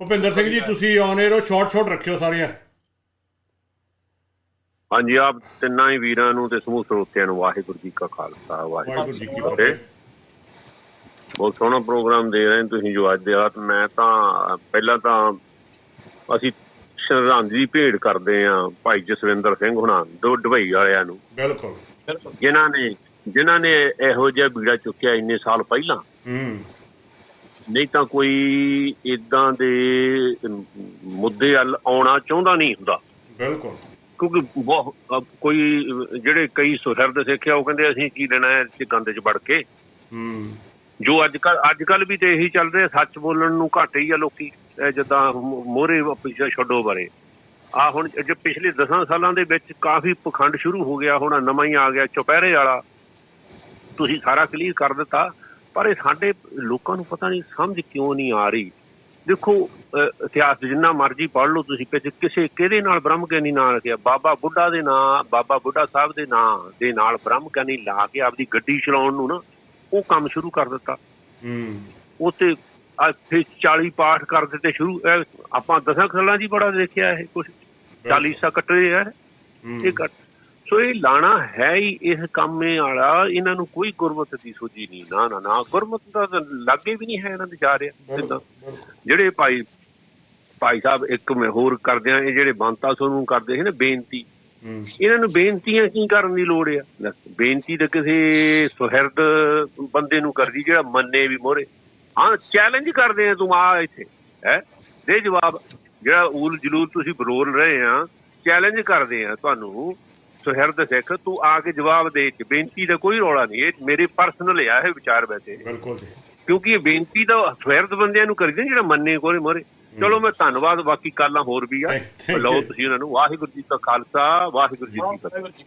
ਭੁਪਿੰਦਰ ਸਿੰਘ ਜੀ ਤੁਸੀਂ ਆਨ air short short ਰੱਖਿਓ ਸਾਰੀਆਂ। ਹਾਂਜੀ ਆਪ ਤਿੰਨਾਂ ਹੀ ਵੀਰਾਂ ਨੂੰ ਤੇ ਸਮੂਹ ਸਰੋਤਿਆਂ ਨੂੰ ਵਾਹਿਗੁਰੂ ਜੀ ਕਾ ਖਾਲਸਾ ਵਾਹਿਗੁਰੂ ਜੀ ਕੀ ਫਤਿਹ। ਬਹੁਤ ਸੋਹਣਾ ਪ੍ਰੋਗਰਾਮ ਦੇ ਰਹੇ ਹੋ ਤੁਸੀਂ ਜੋ ਅੱਜ ਦੇ ਰਾਤ ਮੈਂ ਤਾਂ ਪਹਿਲਾਂ ਤਾਂ ਅਸੀਂ ਸ਼ਰਧਾਂਜਲੀ ਭੇਟ ਕਰਦੇ ਆ ਭਾਈ ਜਸਵਿੰਦਰ ਸਿੰਘ ਹੁਣਾਂ ਦੋ ਦੁਬਈ ਵਾਲਿਆਂ ਨੂੰ। ਬਿਲਕੁਲ। ਜਿਨ੍ਹਾਂ ਨੇ ਜਿਨ੍ਹਾਂ ਨੇ ਇਹੋ ਜਿਹਾ ਬੀੜਾ ਚੁੱਕਿਆ ਇੰਨੇ ਸਾਲ ਪਹਿਲਾਂ। ਹੂੰ। ਨਹੀਂ ਤਾਂ ਕੋਈ ਇਦਾਂ ਦੇ ਮੁੱਦੇ ਵੱਲ ਆਉਣਾ ਚਾਹੁੰਦਾ ਨਹੀਂ ਹੁੰਦਾ। ਬਿਲਕੁਲ। ਕਿਉਂਕਿ ਕੋਈ ਜਿਹੜੇ ਕਈ ਸੁਹਿਰਦ ਸਿੱਖਿਆ ਉਹ ਕਹਿੰਦੇ ਅਸੀਂ ਕੀ ਲੈਣਾ ਹੈ ਇਸ ਗੰਦ 'ਚ ਵੜ ਕੇ। ਹੂੰ। ਜੋ ਅੱਜ ਕੱਲ ਅੱਜ ਕੱਲ ਵੀ ਤੇ ਇਹੀ ਚੱਲ ਰਿਹਾ ਸੱਚ ਬੋਲਣ ਨੂੰ ਘੱਟ ਹੀ ਆ ਲੋਕੀ ਜਿੱਦਾਂ ਮੋਹਰੇ ਪਿੱਛੇ ਛੱਡੋ ਬਾਰੇ। ਆ ਹੁਣ ਜੇ ਪਿਛਲੇ 10 ਸਾਲਾਂ ਦੇ ਵਿੱਚ ਕਾਫੀ ਪਖੰਡ ਸ਼ੁਰੂ ਹੋ ਗਿਆ ਹੁਣ ਨਵਾਂ ਹੀ ਆ ਗਿਆ ਚੁਪਹਿਰੇ ਵਾਲਾ। ਤੁਸੀਂ ਸਾਰਾ ਕਲੀਅਰ ਕਰ ਦਿੱਤਾ। ਪਰ ਇਹ ਸਾਡੇ ਲੋਕਾਂ ਨੂੰ ਪਤਾ ਨਹੀਂ ਸਮਝ ਕਿਉਂ ਨਹੀਂ ਆ ਰਹੀ? ਦੇਖੋ ਇਤਿਹਾਸ ਜਿੰਨਾ ਮਰਜ਼ੀ ਪੜ੍ਹ ਲਓ ਤੁਸੀਂ ਪਿੱਛੇ ਕਿਸੇ ਕਿਹਦੇ ਨਾਲ ਬ੍ਰਹਮ ਗਿਆਨੀ ਨਾਂ ਰੱਖਿਆ ਬਾਬਾ ਬੁੱਢਾ ਦੇ ਨਾਂ ਬਾਬਾ ਬੁੱਢਾ ਸਾਹਿਬ ਦੇ ਨਾਂ ਦੇ ਨਾਲ ਬ੍ਰਹਮ ਗਿਆਨੀ ਲਾ ਕੇ ਆਪਦੀ ਗੱਡੀ ਚਲਾਉਣ ਨੂੰ ਨਾ ਉਹ ਕੰਮ ਸ਼ੁਰੂ ਕਰ ਦਿੱਤਾ। ਹੂੰ। ਉਤੇ ਫਿਰ 40 ਪਾਠ ਕਰ ਦਿੱਤੇ ਸ਼ੁਰੂ ਆਪਾਂ ਦਸਾਂ ਸਾਲਾਂ ਦੀ ਬੜਾ ਦੇਖਿਆ ਇਹ ਕੁਝ 40 ਸਾ ਕੱਟੇ ਹੂੰ, ਇਹ ਕੱਟ ਸੋ ਇਹ ਲਾਣਾ ਹੈ ਹੀ ਇਸ ਕੰਮੇ ਵਾਲਾ ਇਹਨਾਂ ਨੂੰ ਕੋਈ ਗੁਰਮਤ ਦੀ ਸੋਝੀ ਨਹੀਂ ਨਾ ਨਾ ਨਾ। ਗੁਰਮਤ ਦਾ ਲਾਗੇ ਵੀ ਨਹੀਂ ਹੈ ਇਹਨਾਂ ਦੇ ਜਾ ਰਿਹਾ। ਜਿਹੜੇ ਭਾਈ ਭਾਈ ਸਾਹਿਬ ਇੱਕ ਮੈਂ ਹੋਰ ਕਰਦੇ ਆ ਇਹ ਜਿਹੜੇ ਬੰਤਾ ਨੂੰ ਕਰਦੇ ਸੀ ਨਾ ਬੇਨਤੀ। ਇਹਨਾਂ ਨੂੰ ਬੇਨਤੀਆਂ ਕੀ ਕਰਨ ਦੀ ਲੋੜ ਆ? ਬੇਨਤੀ ਤਾਂ ਕਿਸੇ ਸੁਹਿਰਦ ਬੰਦੇ ਨੂੰ ਕਰਦੀ ਜਿਹੜਾ ਮੰਨੇ ਵੀ ਮੋਰੇ। ਹਾਂ ਚੈਲੰਜ ਕਰਦੇ ਆ ਤੂੰ ਆ ਇੱਥੇ ਹੈ? ਦੇ ਜਵਾਬ ਜਿਹੜਾ ਊਲ ਜਲੂਲ ਤੁਸੀਂ ਬਰੋਲ ਰਹੇ ਆ ਚੈਲੰਜ ਕਰਦੇ ਆ ਤੁਹਾਨੂੰ। ਸੁਹਿਰਦ ਸਿੱਖ ਤੂੰ ਆ ਕੇ ਜਵਾਬ ਦੇ ਚ ਬੇਨਤੀ ਦਾ ਕੋਈ ਰੌਲਾ ਨਹੀਂ ਇਹ ਮੇਰੇ ਪਰਸਨਲ ਆ ਇਹ ਵਿਚਾਰ ਵੈਸੇ। ਬਿਲਕੁਲ ਜੀ। ਕਿਉਂਕਿ ਇਹ ਬੇਨਤੀ ਤਾਂ ਸੁਹਿਰਦ ਬੰਦਿਆਂ ਨੂੰ ਕਰੀਦੀ ਜਿਹੜਾ ਮੰਨੇ ਕੋਲੇ ਮੋਰੇ। ਚਲੋ ਮੈਂ ਧੰਨਵਾਦ ਬਾਕੀ ਕਾਲਾਂ ਹੋਰ ਵੀ ਆ। ਲਓ. ਤੁਸੀਂ ਉਹਨਾਂ ਨੂੰ ਵਾਹਿਗੁਰੂ ਜੀ ਕਾ ਖਾਲਸਾ ਵਾਹਿਗੁਰੂ ਜੀ ਕੀ ਫਤਿਹ।